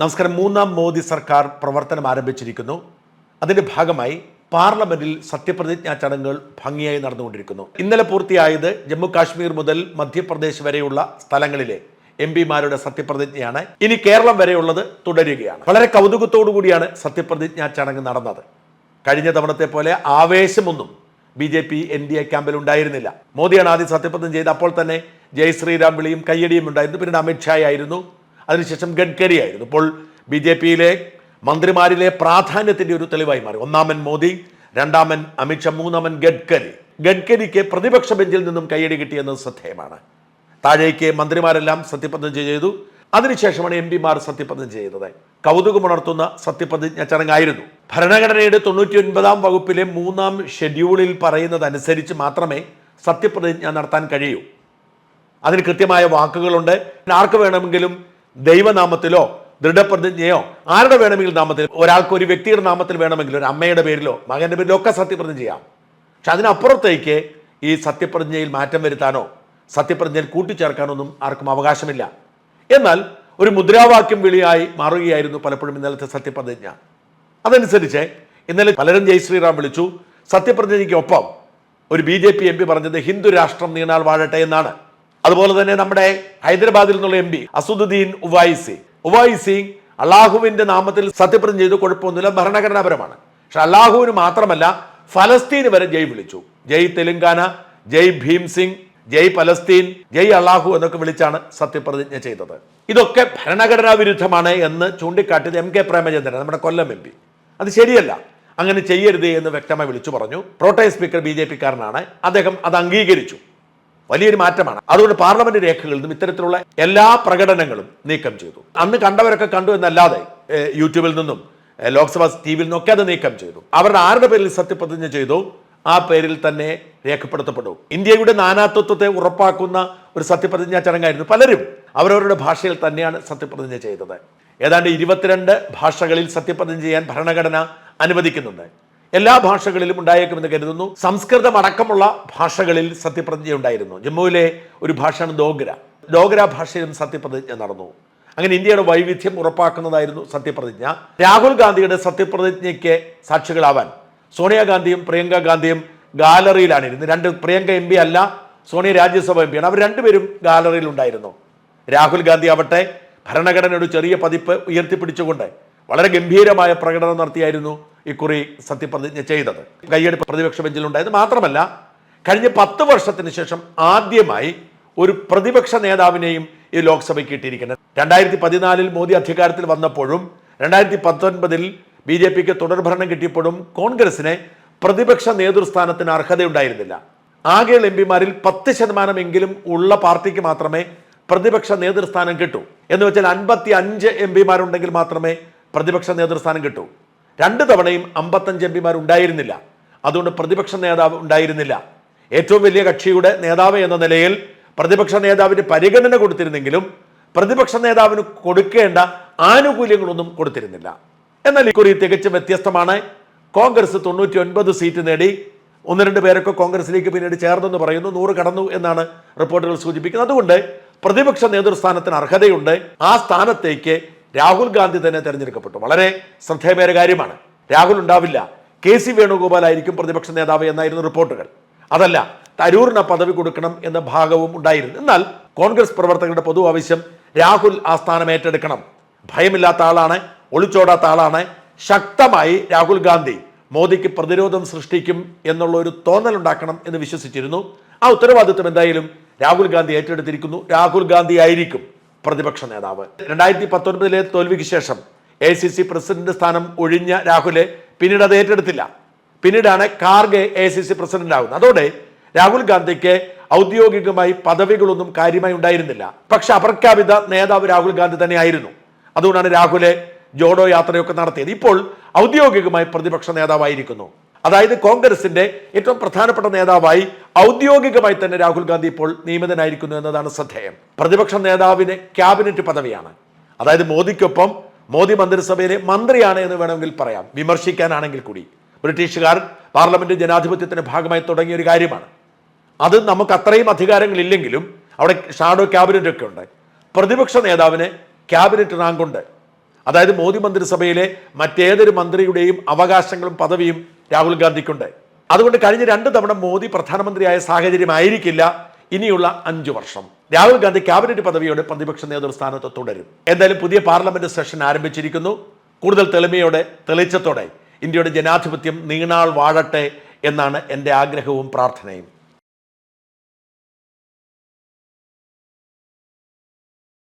നമസ്കാരം. മൂന്നാം മോദി സർക്കാർ പ്രവർത്തനം ആരംഭിച്ചിരിക്കുന്നു. അതിന്റെ ഭാഗമായി പാർലമെന്റിൽ സത്യപ്രതിജ്ഞാ ചടങ്ങുകൾ ഭംഗിയായി നടന്നുകൊണ്ടിരിക്കുന്നു. ഇന്നലെ പൂർത്തിയായത് ജമ്മു കാശ്മീർ മുതൽ മധ്യപ്രദേശ് വരെയുള്ള സ്ഥലങ്ങളിലെ എം പിമാരുടെ സത്യപ്രതിജ്ഞയാണ്. ഇനി കേരളം വരെയുള്ളത് തുടരുകയാണ്. വളരെ കൗതുകത്തോടു കൂടിയാണ് സത്യപ്രതിജ്ഞാ ചടങ്ങ് നടന്നത്. കഴിഞ്ഞ തവണത്തെ പോലെ ആവേശമൊന്നും B J P N D A ക്യാമ്പിൽ ഉണ്ടായിരുന്നില്ല. മോദിയാണ് ആദ്യം സത്യപ്രതിജ്ഞ ചെയ്ത് അപ്പോൾ തന്നെ ജയ് ശ്രീരാം വിളിയും കയ്യടിയും ഉണ്ടായിരുന്നു. പിന്നീട് അമിത്ഷാ ആയിരുന്നു അതിനുശേഷം ഗഡ്കരി ആയിരുന്നു ഇപ്പോൾ ബി ജെ പിയിലെ മന്ത്രിമാരിലെ പ്രാധാന്യത്തിന്റെ ഒരു തെളിവായി മാറി. ഒന്നാമൻ മോദി രണ്ടാമൻ അമിത്ഷാ മൂന്നാമൻ ഗഡ്കരി. ഗഡ്കരിക്ക് പ്രതിപക്ഷ ബെഞ്ചിൽ നിന്നും കയ്യടി കിട്ടിയെന്നത് ശ്രദ്ധേയമാണ്. താഴേക്ക് മന്ത്രിമാരെല്ലാം സത്യപ്രതിജ്ഞ ചെയ്തു. അതിനുശേഷമാണ് എം പിമാർ സത്യപ്രതിജ്ഞ ചെയ്തത്. കൗതുകമുണർത്തുന്ന സത്യപ്രതിജ്ഞ ചടങ്ങായിരുന്നു. ഭരണഘടനയുടെ തൊണ്ണൂറ്റി ഒൻപതാം വകുപ്പിലെ മൂന്നാം ഷെഡ്യൂളിൽ പറയുന്നതനുസരിച്ച് മാത്രമേ സത്യപ്രതിജ്ഞ നടത്താൻ കഴിയൂ. അതിന് കൃത്യമായ വാക്കുകളുണ്ട്. ആർക്ക് വേണമെങ്കിലും ദൈവനാമത്തിലോ ദൃഢപ്രതിജ്ഞയോ ആരുടെ വേണമെങ്കിലും നാമത്തിൽ ഒരാൾക്ക് ഒരു വ്യക്തിയുടെ നാമത്തിൽ വേണമെങ്കിൽ ഒരു അമ്മയുടെ പേരിലോ മകന്റെ പേരിലോ ഒക്കെ സത്യപ്രതിജ്ഞ ചെയ്യാം. പക്ഷെ അതിനപ്പുറത്തേക്ക് ഈ സത്യപ്രതിജ്ഞയിൽ മാറ്റം വരുത്താനോ സത്യപ്രതിജ്ഞയിൽ കൂട്ടിച്ചേർക്കാനൊന്നും ആർക്കും അവകാശമില്ല. എന്നാൽ ഒരു മുദ്രാവാക്യം വിളിയായി മാറുകയായിരുന്നു പലപ്പോഴും ഇന്നലത്തെ സത്യപ്രതിജ്ഞ. അതനുസരിച്ച് ഇന്നലെ പലരും ജയ് ശ്രീറാം വിളിച്ചു സത്യപ്രതിജ്ഞയ്ക്കൊപ്പം ഒരു B J P M P പറഞ്ഞത് ഹിന്ദു രാഷ്ട്രം നീണാൾ വാഴട്ടെ എന്നാണ്. അതുപോലെ തന്നെ നമ്മുടെ ഹൈദരാബാദിൽ നിന്നുള്ള എം പി അസുദ്ദീൻ ഉവൈസി ഉവൈസി അള്ളാഹുവിന്റെ നാമത്തിൽ സത്യപ്രതിജ്ഞ ചെയ്ത് കുഴപ്പമൊന്നുമില്ല ഭരണഘടനാപരമാണ്. പക്ഷെ അള്ളാഹുവിന് മാത്രമല്ല ഫലസ്തീന് വരെ ജയ് വിളിച്ചു. ജയ് തെലുങ്കാന ജയ് ഭീം സിംഗ് ജയ് പലസ്തീൻ ജയ് അള്ളാഹു എന്നൊക്കെ വിളിച്ചാണ് സത്യപ്രതിജ്ഞ ചെയ്തത്. ഇതൊക്കെ ഭരണഘടനാ വിരുദ്ധമാണ് എന്ന് ചൂണ്ടിക്കാട്ടിയത് എം കെ പ്രേമചന്ദ്രൻ നമ്മുടെ കൊല്ലം എം പി. അത് ശരിയല്ല. അങ്ങനെ ചെയ്യരുത് എന്ന് വ്യക്തമായി വിളിച്ചു പറഞ്ഞു. Pro tem speaker B J പിക്കാരനാണ്. അദ്ദേഹം അത് അംഗീകരിച്ചു. വലിയൊരു മാറ്റമാണ്. അതുകൊണ്ട് പാർലമെന്റ് രേഖകളിൽ നിന്നും ഇത്തരത്തിലുള്ള എല്ലാ പ്രകടനങ്ങളും നീക്കം ചെയ്തു. അന്ന് കണ്ടവരൊക്കെ കണ്ടു എന്നല്ലാതെ യൂട്യൂബിൽ നിന്നും ലോക്സഭാ ടി വിയിൽ നിന്നൊക്കെ അത് നീക്കം ചെയ്തു. അവരുടെ ആരുടെ പേരിൽ സത്യപ്രതിജ്ഞ ചെയ്തു? ആ പേരിൽ തന്നെ രേഖപ്പെടുത്തപ്പെടും ഇന്ത്യയുടെ നാനാത്വത്വത്തെ ഉറപ്പാക്കുന്ന ഒരു സത്യപ്രതിജ്ഞാ ചടങ്ങായിരുന്നു പലരും അവരവരുടെ ഭാഷയിൽ തന്നെയാണ് സത്യപ്രതിജ്ഞ ചെയ്തത്. ഏതാണ്ട് ഇരുപത്തിരണ്ട് ഭാഷകളിൽ സത്യപ്രതിജ്ഞ ചെയ്യാൻ ഭരണഘടന അനുവദിക്കുന്നുണ്ട്. എല്ലാ ഭാഷകളിലും ഉണ്ടായേക്കുമെന്ന് കരുതുന്നു. സംസ്കൃതം അടക്കമുള്ള ഭാഷകളിൽ സത്യപ്രതിജ്ഞ ഉണ്ടായിരുന്നു ജമ്മുവിലെ ഒരു ഭാഷയാണ് ഡോഗ്ര. ഡോഗ്ര ഭാഷയിലും സത്യപ്രതിജ്ഞ നടന്നു. അങ്ങനെ ഇന്ത്യയുടെ വൈവിധ്യം ഉറപ്പാക്കുന്നതായിരുന്നു സത്യപ്രതിജ്ഞ. രാഹുൽ ഗാന്ധിയുടെ സത്യപ്രതിജ്ഞയ്ക്ക് സാക്ഷികളാവാൻ സോണിയാഗാന്ധിയും പ്രിയങ്ക ഗാന്ധിയും ഗാലറിയിലാണ് ഇരുന്നത്. രണ്ട് പ്രിയങ്ക എം അല്ല സോണിയ രാജ്യസഭ എം പിയാണ് അവർ രണ്ടുപേരും ഗാലറിയിൽ ഉണ്ടായിരുന്നു. രാഹുൽ ഗാന്ധി ആവട്ടെ ഭരണഘടനയുടെ ചെറിയ പതിപ്പ് ഉയർത്തിപ്പിടിച്ചുകൊണ്ട് വളരെ ഗംഭീരമായ പ്രകടനം നടത്തിയായിരുന്നു ഇക്കുറി സത്യപ്രതിജ്ഞ ചെയ്തത്. കൈയെടുപ്പ് പ്രതിപക്ഷ ബെഞ്ചിലുണ്ടായത് മാത്രമല്ല കഴിഞ്ഞ പത്ത് വർഷത്തിന് ശേഷം ആദ്യമായി ഒരു പ്രതിപക്ഷ നേതാവിനെയും ഈ ലോക്സഭയ്ക്ക് ഇട്ടിരിക്കുന്നത് രണ്ടായിരത്തി പതിനാലിൽ മോദി അധികാരത്തിൽ വന്നപ്പോഴും രണ്ടായിരത്തി പത്തൊൻപതിൽ ബി ജെ പിക്ക് തുടർഭരണം കിട്ടിയപ്പോഴും കോൺഗ്രസിന് പ്രതിപക്ഷ നേതൃസ്ഥാനത്തിന് അർഹതയുണ്ടായിരുന്നില്ല. ആകെയുള്ള എം പിമാരിൽ പത്ത് ശതമാനമെങ്കിലും ഉള്ള പാർട്ടിക്ക് മാത്രമേ പ്രതിപക്ഷ നേതൃസ്ഥാനം കിട്ടൂ. എന്ന് വെച്ചാൽ അൻപത്തി അഞ്ച് എം പിമാരുണ്ടെങ്കിൽ മാത്രമേ പ്രതിപക്ഷ നേതൃസ്ഥാനം കിട്ടൂ. രണ്ട് തവണയും അമ്പത്തഞ്ച് എം പിമാർ ഉണ്ടായിരുന്നില്ല. അതുകൊണ്ട് പ്രതിപക്ഷ നേതാവ് ഉണ്ടായിരുന്നില്ല. ഏറ്റവും വലിയ കക്ഷിയുടെ നേതാവ് എന്ന നിലയിൽ പ്രതിപക്ഷ നേതാവിന് പരിഗണന കൊടുത്തിരുന്നെങ്കിലും പ്രതിപക്ഷ നേതാവിന് കൊടുക്കേണ്ട ആനുകൂല്യങ്ങളൊന്നും കൊടുത്തിരുന്നില്ല. എന്നാൽ ഇക്കുറി തികച്ചും വ്യത്യസ്തമാണ്. കോൺഗ്രസ് തൊണ്ണൂറ്റി ഒൻപത് സീറ്റ് നേടി ഒന്ന് രണ്ട് പേരൊക്കെ കോൺഗ്രസിലേക്ക് പിന്നീട് ചേർന്നെന്ന് പറയുന്നു. നൂറ് കടന്നു എന്നാണ് റിപ്പോർട്ടുകൾ സൂചിപ്പിക്കുന്നത്. അതുകൊണ്ട് പ്രതിപക്ഷ നേതൃസ്ഥാനത്തിന് അർഹതയുണ്ട്. ആ സ്ഥാനത്തേക്ക് രാഹുൽ ഗാന്ധി തന്നെ തെരഞ്ഞെടുക്കപ്പെട്ടു. വളരെ ശ്രദ്ധേയമായ കാര്യമാണ്. രാഹുൽ ഉണ്ടാവില്ല. കെ സി വേണുഗോപാൽ ആയിരിക്കും പ്രതിപക്ഷ നേതാവ് എന്നായിരുന്നു റിപ്പോർട്ടുകൾ. അതല്ല തരൂറിന് പദവി കൊടുക്കണം എന്ന ഭാഗവും ഉണ്ടായിരുന്നു. എന്നാൽ കോൺഗ്രസ് പ്രവർത്തകരുടെ പൊതു ആവശ്യം രാഹുൽ ആ സ്ഥാനം ഏറ്റെടുക്കണം. ഭയമില്ലാത്ത ആളാണ് ഒളിച്ചോടാത്ത ആളാണ്. ശക്തമായി രാഹുൽ ഗാന്ധി മോദിക്ക് പ്രതിരോധം സൃഷ്ടിക്കും എന്നുള്ള ഒരു തോന്നലുണ്ടാക്കണം എന്ന് വിശ്വസിച്ചിരുന്നു. ആ ഉത്തരവാദിത്വം എന്തായാലും രാഹുൽ ഗാന്ധി ഏറ്റെടുത്തിരിക്കുന്നു. രാഹുൽ ഗാന്ധി ആയിരിക്കും. പ്രതിപക്ഷ നേതാവ്. രണ്ടായിരത്തി പത്തൊൻപതിലെ തോൽവിക്ക് ശേഷം എ സി സി പ്രസിഡന്റ് സ്ഥാനം ഒഴിഞ്ഞ രാഹുലെ പിന്നീട് അത് ഏറ്റെടുത്തില്ല. പിന്നീടാണ് Kharge A C C president ആകുന്നത് അതോടെ രാഹുൽ ഗാന്ധിക്ക് ഔദ്യോഗികമായി പദവികളൊന്നും കാര്യമായി ഉണ്ടായിരുന്നില്ല. പക്ഷെ അപ്രഖ്യാപിത നേതാവ് രാഹുൽ ഗാന്ധി തന്നെയായിരുന്നു. അതുകൊണ്ടാണ് രാഹുലെ ജോഡോ യാത്രയൊക്കെ നടത്തിയത്. ഇപ്പോൾ ഔദ്യോഗികമായി പ്രതിപക്ഷ നേതാവായിരിക്കുന്നു. അതായത് കോൺഗ്രസിന്റെ ഏറ്റവും പ്രധാനപ്പെട്ട നേതാവായി ഔദ്യോഗികമായി തന്നെ രാഹുൽ ഗാന്ധി ഇപ്പോൾ നിയമിതനായിരിക്കുന്നു എന്നതാണ് ശ്രദ്ധേയം. പ്രതിപക്ഷ നേതാവിന് ക്യാബിനറ്റ് പദവിയാണ്. അതായത് മോദിക്കൊപ്പം മോദി മന്ത്രിസഭയിലെ മന്ത്രിയാണ് എന്ന് വേണമെങ്കിൽ പറയാം. വിമർശിക്കാനാണെങ്കിൽ കൂടി. ബ്രിട്ടീഷുകാർ പാർലമെന്റ് ജനാധിപത്യത്തിന്റെ ഭാഗമായി തുടങ്ങിയ ഒരു കാര്യമാണ്. അത് നമുക്ക് അത്രയും അധികാരങ്ങളില്ലെങ്കിലും അവിടെ ഷാഡോ ക്യാബിനറ്റ് ഒക്കെ ഉണ്ട്. പ്രതിപക്ഷ നേതാവിന് ക്യാബിനറ്റ് റാങ്ക് ഉണ്ട് അതായത് മോദി മന്ത്രിസഭയിലെ മറ്റേതൊരു മന്ത്രിയുടെയും അവകാശങ്ങളും പദവിയും രാഹുൽ ഗാന്ധിക്കുണ്ട്. അതുകൊണ്ട് കഴിഞ്ഞ രണ്ട് തവണ മോദി പ്രധാനമന്ത്രിയായ സാഹചര്യമായിരിക്കില്ല ഇനിയുള്ള അഞ്ചു വർഷം. രാഹുൽ ഗാന്ധി ക്യാബിനറ്റ് പദവിയോടെ പ്രതിപക്ഷ നേതൃസ്ഥാനത്ത് തുടരും. എന്തായാലും പുതിയ പാർലമെന്റ് സെഷൻ ആരംഭിച്ചിരിക്കുന്നു. കൂടുതൽ തെളിമയോടെ തെളിച്ചത്തോടെ. ഇന്ത്യയുടെ ജനാധിപത്യം നീണാൾ വാഴട്ടെ എന്നാണ് എന്റെ ആഗ്രഹവും പ്രാർത്ഥനയും.